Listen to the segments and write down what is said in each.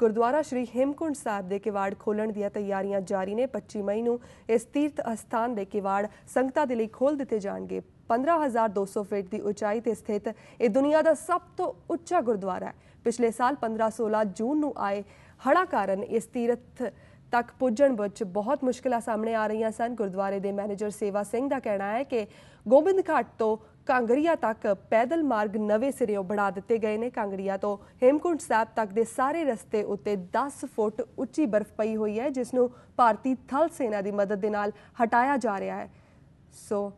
ਗੁਰਦੁਆਰਾ ਸ਼੍ਰੀ ਹੇਮਕੁੰਡ ਸਾਹਿਬ ਦੇ ਕਿਵਾੜ ਖੋਲਣ ਦੀਆਂ ਤਿਆਰੀਆਂ ਜਾਰੀ ਨੇ। 25 ਮਈ ਨੂੰ ਇਸ ਤੀਰਥ ਅਸਥਾਨ ਦੇ ਕਿਵਾੜ ਸੰਗਤਾਂ ਦੇ ਲਈ ਖੋਲ ਦਿੱਤੇ ਜਾਣਗੇ। 15200 ਫੀਟ ਦੀ ਉਚਾਈ ਤੇ ਸਥਿਤ ਇਹ ਦੁਨੀਆ ਦਾ ਸਭ ਤੋਂ ਉੱਚਾ ਗੁਰਦੁਆਰਾ ਹੈ। ਪਿਛਲੇ ਸਾਲ 15-16 ਜੂਨ ਨੂੰ ਆਏ ਹੜ੍ਹਾਂ ਕਾਰਨ ਇਸ ਤੀਰਥ ਤੱਕ ਪੁੱਜਣ ਵਿੱਚ ਬਹੁਤ ਮੁਸ਼ਕਲਾਂ ਸਾਹਮਣੇ ਆ ਰਹੀਆਂ ਸਨ। ਗੁਰਦੁਆਰੇ ਦੇ ਮੈਨੇਜਰ ਸੇਵਾ ਸਿੰਘ ਦਾ ਕਹਿਣਾ ਹੈ ਕਿ ਗੋਬਿੰਦ ਘਾਟ ਤੋਂ ਕਾਂਗਰੀਆ ਤੱਕ ਪੈਦਲ ਮਾਰਗ ਨਵੇਂ ਸਿਰਿਓਂ ਬਣਾ ਦਿੱਤੇ ਗਏ ਨੇ। ਕਾਂਗਰੀਆ ਤੋਂ ਹੇਮਕੁੰਟ ਸਾਹਿਬ ਤੱਕ ਦੇ ਸਾਰੇ ਰਸਤੇ ਉੱਤੇ 10 ਫੁੱਟ ਉੱਚੀ ਬਰਫ਼ ਪਈ ਹੋਈ ਹੈ, ਜਿਸ ਨੂੰ ਭਾਰਤੀ ਥਲ ਸੈਨਾ ਦੀ ਮਦਦ ਦੇ ਨਾਲ ਹਟਾਇਆ ਜਾ ਰਿਹਾ ਹੈ। ਸੋ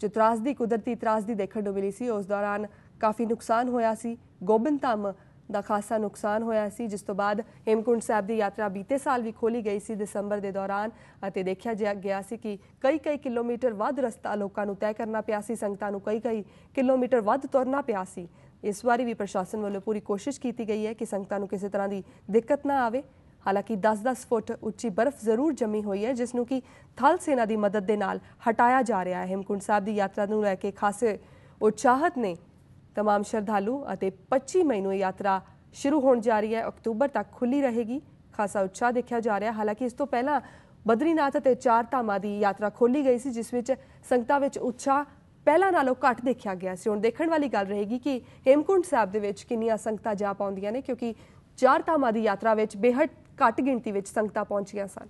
ਜੋ ਤਰਾਸਦੀ ਕੁਦਰਤੀ ਤਰਾਸਦੀ ਦੇਖਣ ਨੂੰ ਮਿਲੀ ਸੀ, ਉਸ ਦੌਰਾਨ ਕਾਫੀ ਨੁਕਸਾਨ ਹੋਇਆ ਸੀ। ਗੋਬਿੰਦ ਧਾਮ ਦਾ ਖਾਸਾ ਨੁਕਸਾਨ ਹੋਇਆ ਸੀ, ਜਿਸ ਤੋਂ ਬਾਅਦ ਹੇਮਕੁੰਟ ਸਾਹਿਬ ਦੀ ਯਾਤਰਾ ਬੀਤੇ ਸਾਲ ਵੀ ਖੋਲੀ ਗਈ ਸੀ, ਦਸੰਬਰ ਦੇ ਦੌਰਾਨ। ਅਤੇ ਦੇਖਿਆ ਜਾ- ਗਿਆ ਸੀ ਕਿ ਕਈ ਕਈ ਕਿਲੋਮੀਟਰ ਵੱਧ ਰਸਤਾ ਲੋਕਾਂ ਨੂੰ ਤੈਅ ਕਰਨਾ ਪਿਆ ਸੀ, ਸੰਗਤਾਂ ਨੂੰ ਕਈ ਕਈ ਕਿਲੋਮੀਟਰ ਵੱਧ ਤੁਰਨਾ ਪਿਆ ਸੀ। ਇਸ ਵਾਰੀ ਵੀ ਪ੍ਰਸ਼ਾਸਨ ਵੱਲੋਂ ਪੂਰੀ ਕੋਸ਼ਿਸ਼ ਕੀਤੀ ਗਈ ਹੈ ਕਿ ਸੰਗਤਾਂ ਨੂੰ ਕਿਸੇ ਤਰ੍ਹਾਂ ਦੀ ਦਿੱਕਤ ਨਾ ਆਵੇ। ਹਾਲਾਂਕਿ 10-10 ਫੁੱਟ ਉੱਚੀ ਬਰਫ਼ ਜ਼ਰੂਰ ਜੰਮੀ ਹੋਈ ਹੈ, ਜਿਸ ਨੂੰ ਕਿ ਥਲ ਸੈਨਾ ਦੀ ਮਦਦ ਦੇ ਨਾਲ ਹਟਾਇਆ ਜਾ ਰਿਹਾ ਹੈ। ਹੇਮਕੁੰਟ ਸਾਹਿਬ ਦੀ ਯਾਤਰਾ ਨੂੰ ਲੈ ਕੇ ਖਾਸੇ ਉਤਸ਼ਾਹਤ ਨੇ तमाम ਸ਼ਰਧਾਲੂ ਅਤੇ 25 ਮਈ ਨੂੰ ਇਹ ਯਾਤਰਾ ਸ਼ੁਰੂ ਹੋਣ ਜਾ ਰਹੀ ਹੈ ਅਕਤੂਬਰ ਤੱਕ ਖੁੱਲੀ ਰਹੇਗੀ ਖਾਸਾ ਉਤਸ਼ਾਹ ਦੇਖਿਆ ਜਾ ਰਿਹਾ ਹਾਲਾਂਕਿ ਇਸ ਤੋਂ ਪਹਿਲਾਂ ਬਦਰੀਨਾਥ ਅਤੇ ਚਾਰ ਧਾਮਾਂ ਦੀ ਯਾਤਰਾ ਖੋਲੀ ਗਈ ਸੀ ਜਿਸ ਵਿੱਚ ਸੰਗਤਾਂ ਵਿੱਚ ਉਤਸ਼ਾਹ ਪਹਿਲਾਂ ਨਾਲੋਂ ਘੱਟ ਦੇਖਿਆ ਗਿਆ ਸੀ ਹੁਣ ਦੇਖਣ ਵਾਲੀ ਗੱਲ ਰਹੇਗੀ ਕਿ ਹੇਮਕੁੰਟ ਸਾਹਿਬ ਦੇ ਵਿੱਚ ਕਿੰਨੀਆਂ ਸੰਗਤਾਂ ਜਾ ਪਾਉਂਦੀਆਂ ਨੇ ਕਿਉਂਕਿ ਚਾਰ ਧਾਮਾਂ ਦੀ ਯਾਤਰਾ ਵਿੱਚ ਬੇਹੱਦ ਘੱਟ ਗਿਣਤੀ ਵਿੱਚ ਸੰਗਤਾਂ ਪਹੁੰਚੀਆਂ ਸਨ